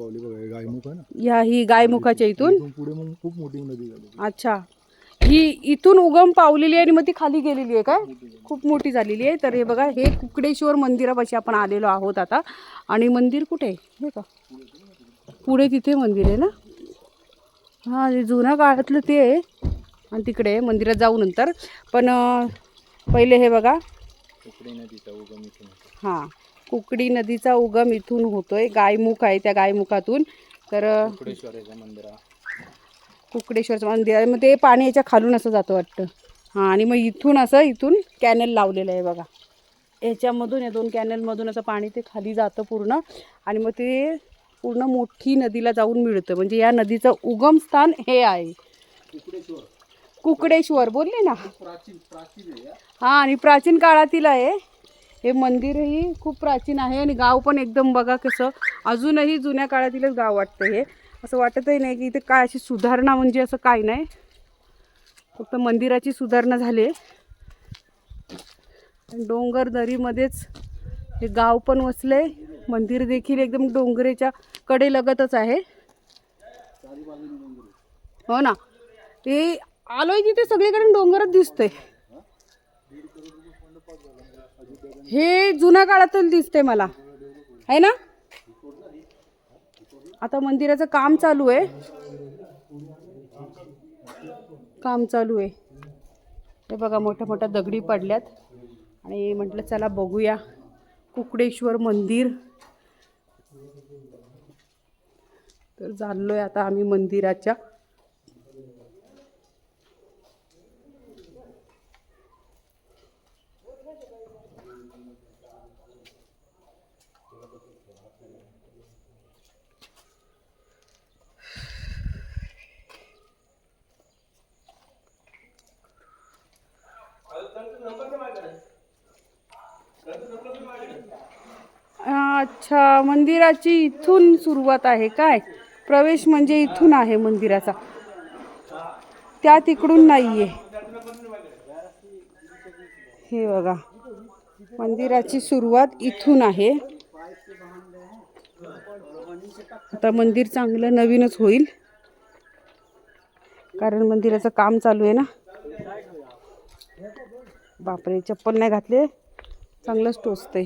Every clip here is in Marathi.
पावली बघा गायमुख आहे ना? ह्या ही गायमुखाच्या इथून? इथून पुढे मग खूप मोठी नदी झाली अच्छा. ही इथून उगम पावलेली आहे आणि मग ती खाली गेलेली आहे काय? खूप मोठी झालेली. आहे. तर हे बघा हे कुकडेश्वर मंदिरापाशी आपण आलेलो आहोत आता. आणि मंदिर कुठे आहे? हे का पुढे तिथे मंदिर आहे ना? हां जुन्या काळातलं ते आहे. आणि तिकडे आहे, मंदिरात जाऊ नंतर. पण अं, पहिले हे बघा. कुकडे नदीचा उगम इथून. होतो. हां. कुकडी नदीचा उगम इथून होतोय. गायमुख आहे त्या गायमुखातून. तर अं, कुकडेश्वराचं मंदिर आहे. कुकडेश्वरचं मंदिर आहे. मग ते पाणी याच्या खालून असं जातं वाटतं. हां आणि मग इथून असं इथून कॅनल लावलेलं आहे बघा. याच्यामधून या दोन कॅनलमधून असं पाणी ते खाली जातं पूर्ण. आणि मग ते पूर्ण मोठी नदीला जाऊन मिळतं. म्हणजे या नदीचं उगम स्थान हे आहे. कुकडेश्वर. बोलले ना? हां आणि प्राचीन काळातील आहे. हे मंदिरही खूप प्राचीन आहे आणि गाव पण एकदम बघा कसं अजूनही जुन्या काळातीलच गाव वाटतं हे. असं वाटतही नाही की इथे काय अशी सुधारणा म्हणजे असं काय नाही. फक्त मंदिराची सुधारणा झाली आहे. डोंगर दरीमध्येच हे गाव पण वसले मंदिर देखील एकदम डोंगरेच्या कडेलगतच आहे. हो ना. ते आलोय तिथे सगळीकडे डोंगरच दिसतंय. हे जुन्या काळातच दिसते मला. आहे ना? आता मंदिराचं काम चालू आहे. काम चालू आहे. हे बघा मोठ्या मोठ्या दगडी पडल्यात. आणि म्हटलं चला बघूया. कुकडेश्वर मंदिर. तर चाललो आहे आता आम्ही मंदिराच्या. अच्छा मंदिराची इथून सुरुवात आहे काय? प्रवेश म्हणजे इथून आहे मंदिराचा. त्या तिकडून नाहीये. हे बघा मंदिराची सुरुवात इथून आहे. आता मंदिर चांगलं नवीनच होईल. कारण मंदिराचं काम चालू आहे ना. बापरे चप्पल नाही घातले. चांगलंच टोचतंय.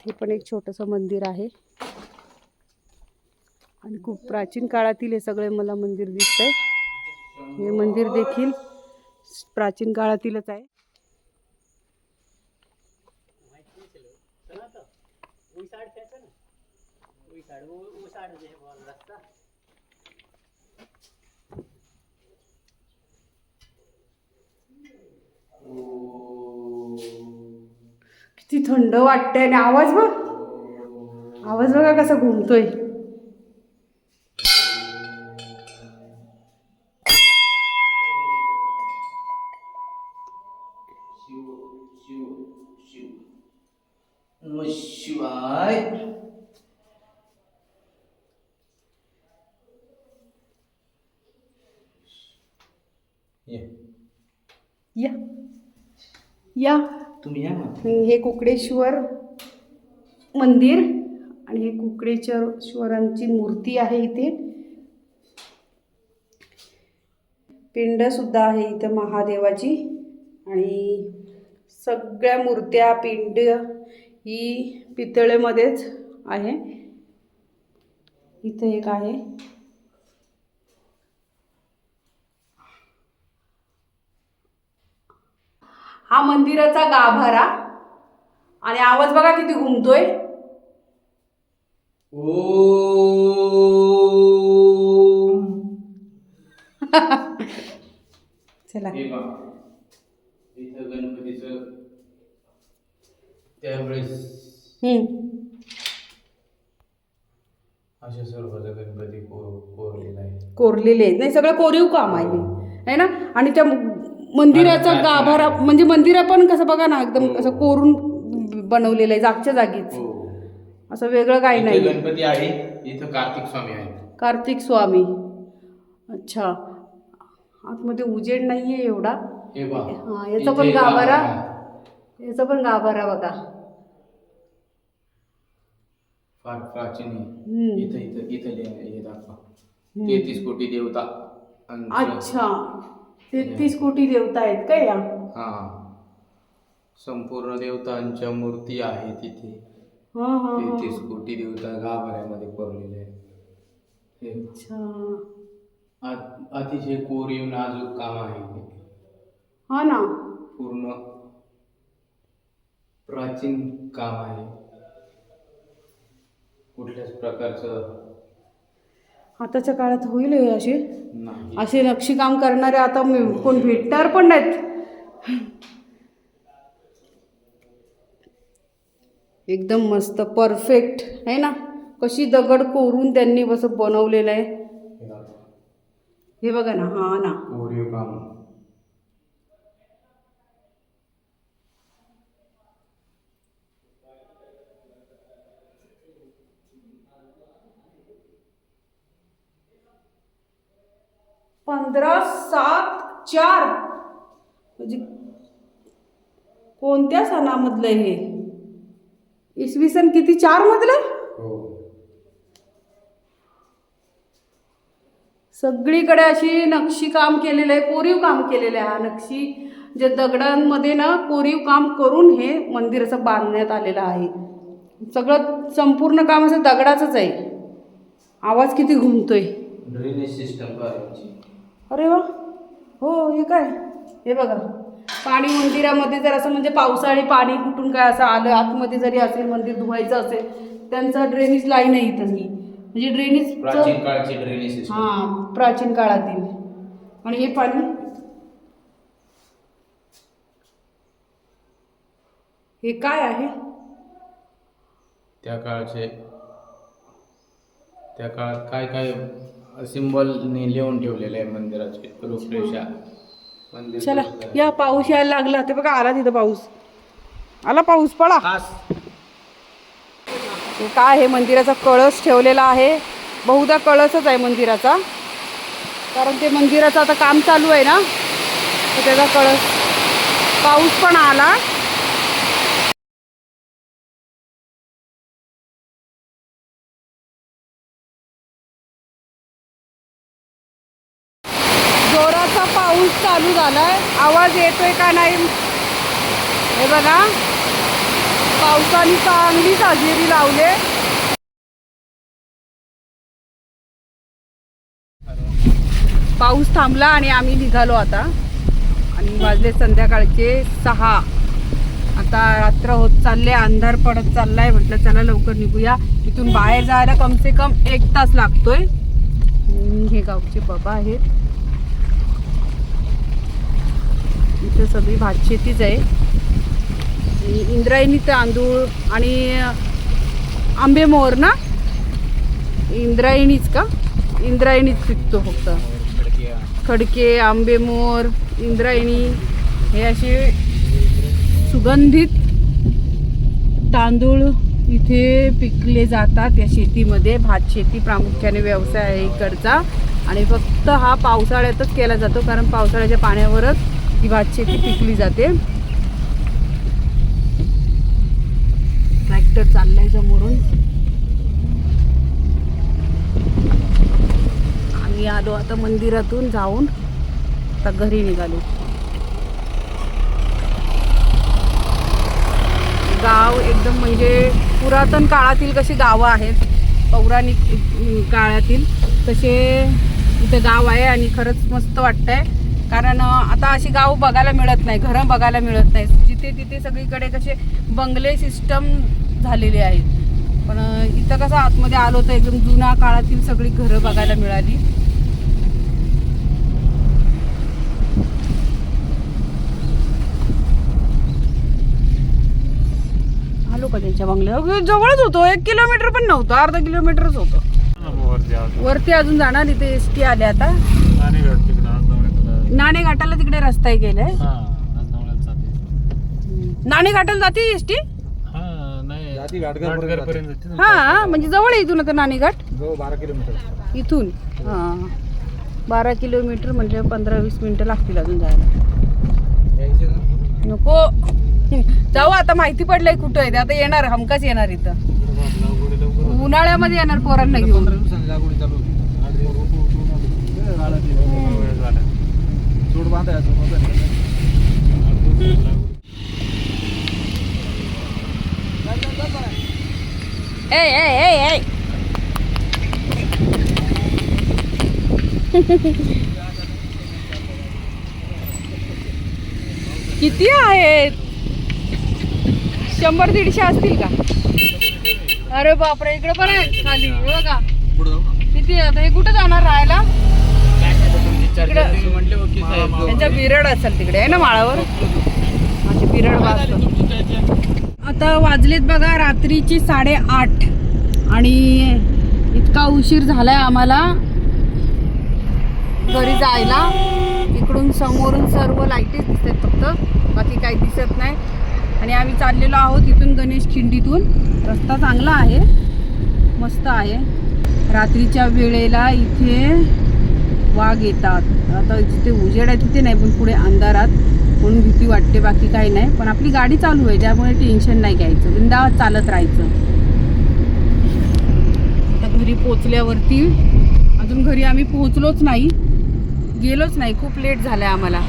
इथे पण एक छोटंसं मंदिर आहे. आणि खूप प्राचीन काळातील हे सगळे मला मंदिर दिसतंय. हे मंदिर देखील प्राचीन काळातीलच आहे. किती थंड वाटतंय आणि आवाज बघ. आवाज बघा कसा घुमतोय. नमः शिवाय. ये. या. या. तुम्ही या ना हे कुकडेश्वर मंदिर आणि हे कुकडेश्वरांची मूर्ती आहे इथे. पिंडसुद्धा आहे इथं महादेवाची. आणि सगळ्या मूर्त्या पिंड ही पितळेमध्येच आहे. इथं एक आहे. हा मंदिराचा गाभारा. आणि आवाज बघा किती घुमतोय. चला. हे बघा. इथं गणपतीचं त्यावेळेस हम्म. अशा स्वरूपाचा गणपती को कोरलेला आहे. कोरलेले आहेत. नाही सगळं कोरीव काम आहे. हे. है ना? आणि त्या मंदिराचा गाभारा म्हणजे मंदिर पण कसं बघा ना एकदम असं कोरून बनवलेलं आहे जागच्या जागीच. हो. असं वेगळं काही नाही. गणपती आहे इथं कार्तिक स्वामी आहेत. कार्तिक स्वामी. अच्छा. आतमध्ये उजेड नाही आहे एवढा. हे हा, याचा पण गाभारा. आहे. याचा पण गाभारा बघा. फार प्राचीन आहे. इथं इथं इथं हे तेहतीस कोटी देवता. आणि- अच्छा तेहतीस कोटी देवता आहेत का या? हा. संपूर्ण देवतांच्या मूर्ती आहे तिथे. हा हा हा. तेहतीस कोटी देवता गाभाऱ्यामध्ये कोरलेले आहेत. हे अच्छा. अतिशय कोरीव नाजूक काम आहे हे. हा ना. पूर्ण प्राचीन काम आहे. कुठल्याच प्रकारचं आताच्या काळात होईल हे असे? असे नक्षीकाम करणारे आता मी- कोण भेटणार पण नाहीत. एकदम मस्त परफेक्ट आहे ना? कशी दगड कोरून त्यांनी असं बनवलेलं आहे. हे बघा. हे बघा ना हा ना. पंधरा सात चार. म्हणजे कोणत्या सणामधलं हे? इसवी सन किती? चार मधलं? हो. सगळीकडे अशी नक्षी काम केलेलं आहे कोरीव काम केलेलं आहे. हा नक्षी जे दगडांमध्ये ना कोरीव काम करून हे मंदिर असं बांधण्यात आलेलं आहे. सगळं संपूर्ण काम असं दगडाचंच आहे. आवाज किती घुमतोय. ड्रेनेज सिस्टम अरे वा. हो हे काय? हे बघा. पाणी मंदिरामध्ये जर असं म्हणजे पावसाळी पाणी कुठून काय असं आलं आतमध्ये जरी असेल मंदिर धुवायचं असेल त्यांचं ड्रेनेज लाईन आहे इथं. ही म्हणजे ड्रेनेज प्राचीन काळची ड्रेनेज हां प्राचीन काळातील. आणि हे पाणी? हे काय आहे? त्या काळचे त्या काळात काय काय सिंबलने लिहून ठेवलेले आहे मंदिराचे रूपरेषा मंदिर चला या पाऊस यायला लागला ते बघा आला तिथं पाऊस. आला पाऊस पडा हे काय आहे मंदिराचा कळस ठेवलेला आहे. बहुधा कळसच आहे मंदिराचा. कारण ते मंदिराचं आता काम चालू आहे ना तर त्याचा कळस. पाऊस पण आला. जोराचा पाऊस चालू झालाय. आवाज येतोय का नाही? हे बघा. पावसाने चांगलीच हजेरी लावले. पाऊस थांबला आणि आम्ही निघालो आता. आणि वाजले संध्याकाळचे सहा. आता रात्र होत चालले अंधार पडत चाललाय. म्हटलं चला लवकर निघूया. इथून बाहेर जायला कम से कम एक तास लागतोय. हे गावचे बाबा आहेत. इथं सगळी भातशेतीच आहे. इंद्रायणी तांदूळ आणि आंबेमोहर ना? इंद्रायणीच का? इंद्रायणीच पिकतो फक्त. खडके आंबेमोर इंद्रायणी हे असे सुगंधित तांदूळ इथे पिकले जातात या शेतीमध्ये. भात शेती प्रामुख्याने व्यवसाय आहे इकडचा. आणि फक्त हा पावसाळ्यातच केला जातो कारण पावसाळ्याच्या पाण्यावरच ही भात शेती पिकली जाते. ट्रॅक्टर चाललाय समोरून आम्ही आलो आता मंदिरातून जाऊन. आता घरी निघालो. गाव एकदम म्हणजे पुरातन काळातील कशी गावं आहेत पौराणिक काळातील तसे इथे गाव आहे आणि खरंच मस्त वाटतंय. कारण आता अशी गाव बघायला मिळत नाही घरं बघायला मिळत नाही. जिथे तिथे सगळीकडे कसे बंगले सिस्टम झालेले आहेत. पण इथं कसं आतमध्ये आलो तर एकदम जुन्या काळातील सगळी घरं बघायला मिळाली. आलो का त्यांच्या बंगल्यावर? जवळच होतो. एक किलोमीटर पण नव्हतं. अर्धा किलोमीटरच होतं. वरती अजून. जाणार इथे एस टी आले आता. नाणे घाटाला तिकडे रस्ता गेलाय जाते नाणे घाटाला जाते एसटी? हा हा म्हणजे जवळ आहे इथून आता नाणेघाट? बारा किलोमीटर. इथून? हा. बारा किलोमीटर म्हणजे पंधरा वीस मिनिटं लागतील अजून जायला. नको. जाऊ आता माहिती पडलंय कुठं आहे. ते. आता येणार हमकाच येणार इथं. उन्हाळ्यामध्ये येणार पोरांना घेऊन. ए ए ए ए किती आहेत? शंभर दीडशे असतील का? अरे बापरे इकडे पण आहे खाली. हे बघा. पुढे जाऊ ना. किती आता हे कुठे जाणार राहायला? चर्चा तुम्ही म्हटले ओके साहेब. त्यांच्या बिरड असेल तिकडे. आहे ना माळावर? असे बिरड वाजतात आता वाजलेत बघा रात्रीची साडेआठ. आणि इतका उशीर झालाय आम्हाला. घरी जायला. इकडून समोरून सर्व लाईटीच दिसतात फक्त. बाकी काही दिसत नाही. आणि आम्ही चाललेलो आहोत इथून गणेश खिंडीतून. रस्ता चांगला आहे. मस्त आहे. रात्रीच्या वेळेला इथे वाघ येतात. आता जिथे उजेड आहे तिथे नाही पण पुढे अंधारात. म्हणून भीती वाटते बाकी काही नाही. पण आपली गाडी चालू आहे ज्यामुळे टेन्शन नाही घ्यायचं. बिंदा चालत राहायचं. आता घरी पोचल्यावरती अजून घरी आम्ही पोहोचलोच नाही. गेलोच नाही खूप लेट झालं आम्हाला.